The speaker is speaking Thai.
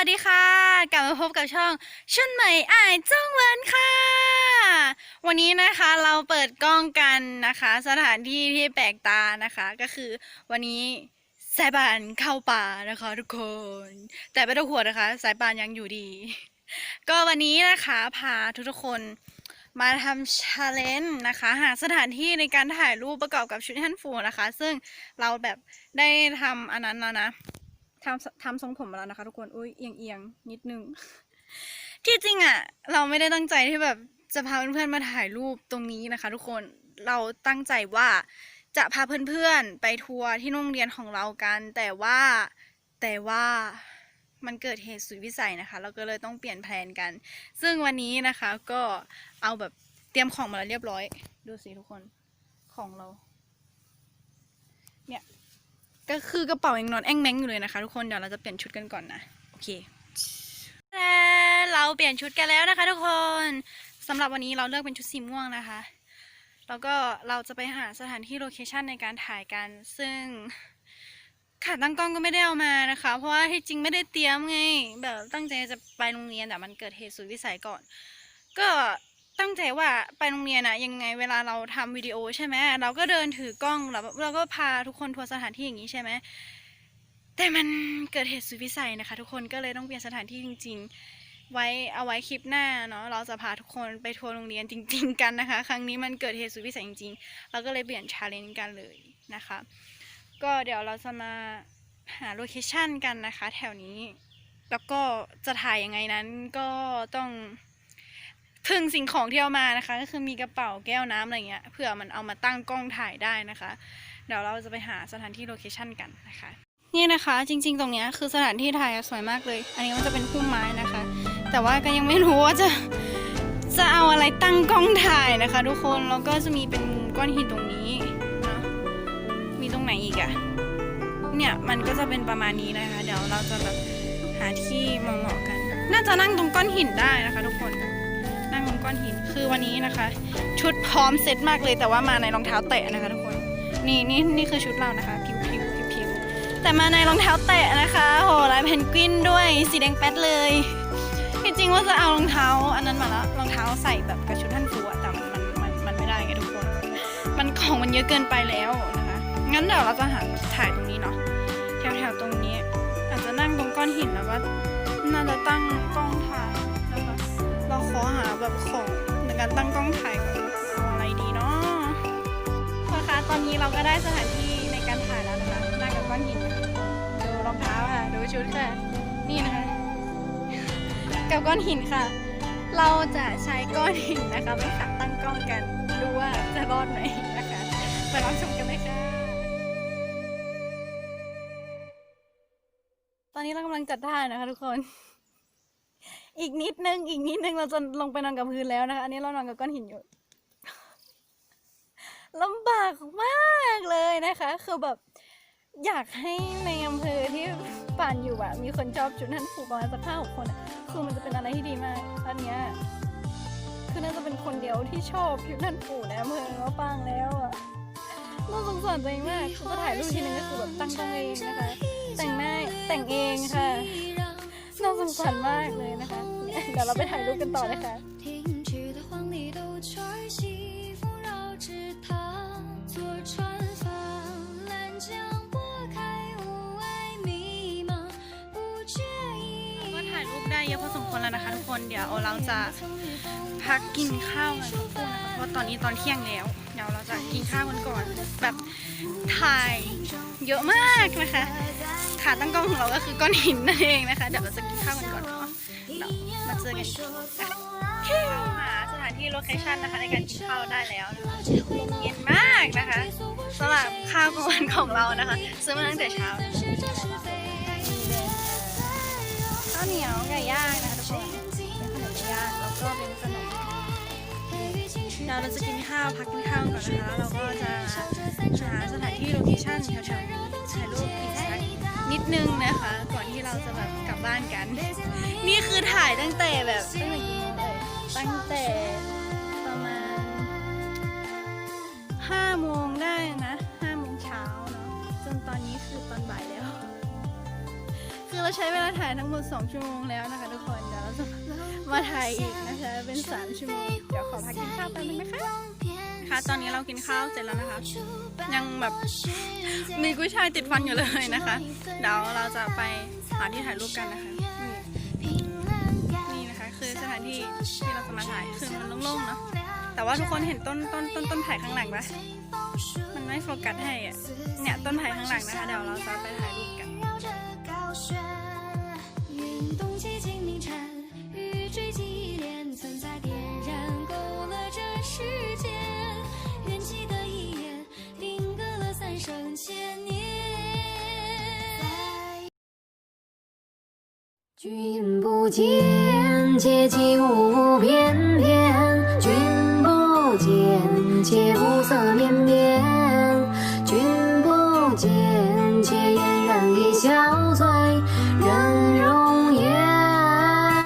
วัสดีค่ะ กลับมาพบกับช่องชุนใหม่อายจ้องเวินค่ะ วันนี้นะคะเราเปิดกล้องกันนะคะ สถานที่ที่แปลกตานะคะ ก็คือวันนี้สายป่านเข้าป่านะคะทุกคน แต่ไม่ต้องห่วงนะคะ สายป่านยังอยู่ดี ก็วันนี้นะคะพาทุกๆคนมาทำชาเลนจ์นะคะ หาสถานที่ในการถ่ายรูปประกอบกับชุดฮันฟูนะคะ ซึ่งเราแบบได้ทำอันนั้นแล้วนะำทำทรงผมมาแล้วนะคะ ทุกคนอุ้ยเอียงเอียงนิดนึง ที่จริงอะ่ะ เราไม่ได้ตั้งใจที่แบบจะพาเพื่อนๆมาถ่ายรูปตรงนี้นะคะ ทุกคนเราตั้งใจว่าจะพาเพื่อนๆไปทัวร์ที่โรงเรียนของเรากัน แต่ว่าแต่ว่ามันเกิดเหตุสุดวิสัยนะคะ เราก็เลยต้องเปลี่ยนแผนกัน ซึ่งวันนี้นะคะก็เอาแบบเตรียมของมาแล้วเรียบร้อย ดูสิทุกคนของเรา ก็คือกระเป๋ายังนอนแอ่งแมงอยู่เลยนะคะ ทุกคนเดี๋ยวเราจะเปลี่ยนชุดกันก่อนนะโอเคและเราเปลี่ยนชุดกันแล้วนะคะ ทุกคนสำหรับวันนี้เราเลือกเป็นชุดสีม่วงนะคะ แล้วก็เราจะไปหาสถานที่โลเคชันในการถ่ายกัน ซึ่งขาตั้งกล้องก็ไม่ได้เอามานะคะ เพราะว่าที่จริงไม่ได้เตรียมไง แบบตั้งใจจะไปโรงเรียนแต่มันเกิดเหตุสุดวิสัยก่อน ก็ ตั้งใจว่าไปโรงเรียนอะยังไงเวลาเราทำวิดีโอใช่ไหมเราก็เดินถือกล้องแล้วเราก็พาทุกคนทัวร์สถานที่อย่างนี้ใช่ไหมแต่มันเกิดเหตุสุดวิสัยนะคะ ทุกคนก็เลยต้องเปลี่ยนสถานที่จริง ๆ ไว้เอาไว้คลิปหน้าเนาะเราจะพาทุกคนไปทัวร์โรงเรียนจริง ๆ กันนะคะ ครั้งนี้มันเกิดเหตุสุดวิสัยจริงๆเราก็เลยเปลี่ยนชาเลนจ์กันเลยนะคะ ก็เดี๋ยวเราจะมาหาโลเคชั่นกันนะคะ แถวนี้ แล้วก็จะถ่ายยังไงนั้นก็ต้อง พึ่งสิ่งของที่เอามานะคะ ก็คือมีกระเป๋าแก้วน้ำอะไรเงี้ยเผื่อมันเอามาตั้งกล้องถ่ายได้นะคะ เดี๋ยวเราจะไปหาสถานที่โลเคชั่นกันนะคะ นี่นะคะจริงๆ ตรงเนี้ยคือสถานที่ถ่ายสวยมากเลย อันนี้มันจะเป็นพุ่มไม้นะคะ แต่ว่าก็ยังไม่รู้ว่าจะจะเอาอะไรตั้งกล้องถ่ายนะคะ ทุกคนแล้วก็จะมีเป็นก้อนหินตรงนี้นะมีตรงไหนอีกอะเนี่ยมันก็จะเป็นประมาณนี้นะคะ เดี๋ยวเราจะแบบหาที่เหมาะๆกัน น่าจะนั่งตรงก้อนหินได้นะคะ ทุกคน ก้อนหินคือวันนี้นะคะ ชุดพร้อมเซ็ตมากเลยแต่ว่ามาในรองเท้าแตะนะคะทุกคนนี่นี่นี่คือชุดเรานะคะผิวผิวผิวผิวแต่มาในรองเท้าแตะนะคะโหลายเพนกวินด้วยสีแดงแป๊ดเลยที่จริงว่าจะเอารองเท้า อันนั้นมาแล้วรองเท้าใส่แบบกับชุดท่านฟูอะแต่มันมันมันมันไม่ได้ไงทุกคน มันของมันเยอะเกินไปแล้วนะคะ งั้นเดี๋ยวเราจะหาถ่ายตรงนี้เนาะแถวๆตรงนี้ อาจจะนั่งตรงก้อนหินแล้วก็น่าจะตั้งกล้องถ่าย ขอหาแบบของในการตั้งกล้องถ่ายก่อนเอาอะไรดีเนาะนะคะตอนนี้เราก็ได้สถานที่ในการถ่ายแล้วนะคะนั่งกับก้อนหินดูรองเท้าค่ะดูชุดค่ะนี่นะคะ กับก้อนหินค่ะ เราจะใช้ก้อนหินนะคะไปขัดตั้งกล้องกันดูว่าจะรอดไหมนะคะไปรับชมกันเลยค่ะตอนนี้เรากำลังจัดท่านะคะทุกคน อีกนิดนึง อีกนิดนึงเราจะลงไปนอนกับพื้นแล้วนะคะ อันนี้เรานอนกับก้อนหินอยู่ลำบากมากเลยนะคะ คือแบบอยากให้ในอำเภอที่ป่านอยู่อะมีคนชอบชุดนั้นผูกประมาณสักห้าหกคนอะคือมันจะเป็นอะไรที่ดีมากอันเนี้ยคือน่าจะเป็นคนเดียวที่ชอบชุดนั้นผูกในอำเภอมะปางแล้วอะน่าสงสารตัวเองมากคือจะถ่ายรูปทีนึงก็คือแบบตั้งกล้องเองนะคะ แต่งหน้าแต่งเองค่ะ น่าสงสารมากเลยนะคะ เดี๋ยวเราไปถ่ายรูปกันต่อนะคะได้เยอะพอสมควรแล้วนะคะทุกคนเดี๋ยวเราจะพักกินข้าวกันทุกคนนะคะเพราะตอนนี้ตอนเที่ยงแล้ว เดี๋ยวเราจะกินข้าวกันก่อนแบบถ่ายเยอะมากนะคะ ขาตั้งกล้องของเราก็คือก้อนหินนั่นเองนะคะ เดี๋ยวเราจะกินข้าวกันก่อนเนาะเดี๋ยวมาเจอกันอีกเราหาสถานที่โลเคชั่นนะคะในการกินข้าวได้แล้วนะคะเย็นมากนะคะสำหรับข้าวกลางวันของเรานะคะ ซื้อมาตั้งแต่เช้าข้าวเหนียวไก่ย่างนะคะทุกคนเป็นขนมไก่ย่างแล้วก็เป็นขนมเดี๋ยวเราจะกินข้าวพักกินข้าวก่อนนะคะ เราก็จะหาสถานที่โลเคชั่นแถวๆถ่ายรูปอีกสักนิด นึงนะคะ ก่อนที่เราจะแบบกลับบ้านกัน นี่คือถ่ายตั้งแต่แบบตั้งแต่กี่โมงเลยตั้งแต่ประมาณห้าโมงได้นะห้าโมงเช้าเนาะจนตอนนี้คือตอนบ่ายแล้ว คือเราเราใช้เวลาถ่ายทั้งหมด 2 ชั่วโมงแล้วนะคะทุกคนเดี๋ยวเราจะมาถ่ายอีกนะคะเป็น 3 ชั่วโมงเดี๋ยวขอพักกินข้าวแป๊บนึงนะคะ ค่ะตอนนี้เรากินข้าวเสร็จแล้วนะคะ ยังแบบมีกุ้ยช่ายติดฟันอยู่เลยนะคะ เดี๋ยวเราจะไปหาที่ถ่ายรูปกันนะคะนี่นี่นะคะคือสถานที่ที่เราจะมาถ่ายคือมันโล่งๆเนาะ แต่ว่าทุกคนเห็นต้นต้นต้นต้นไผ่ข้างหลังปะมันไม่โฟกัสให้อะ เนี่ยต้นไผ่ข้างหลังนะคะ เดี๋ยวเราจะไปถ่ายรูป 见，且起舞翩翩；君不见，且雾色绵绵；君不见，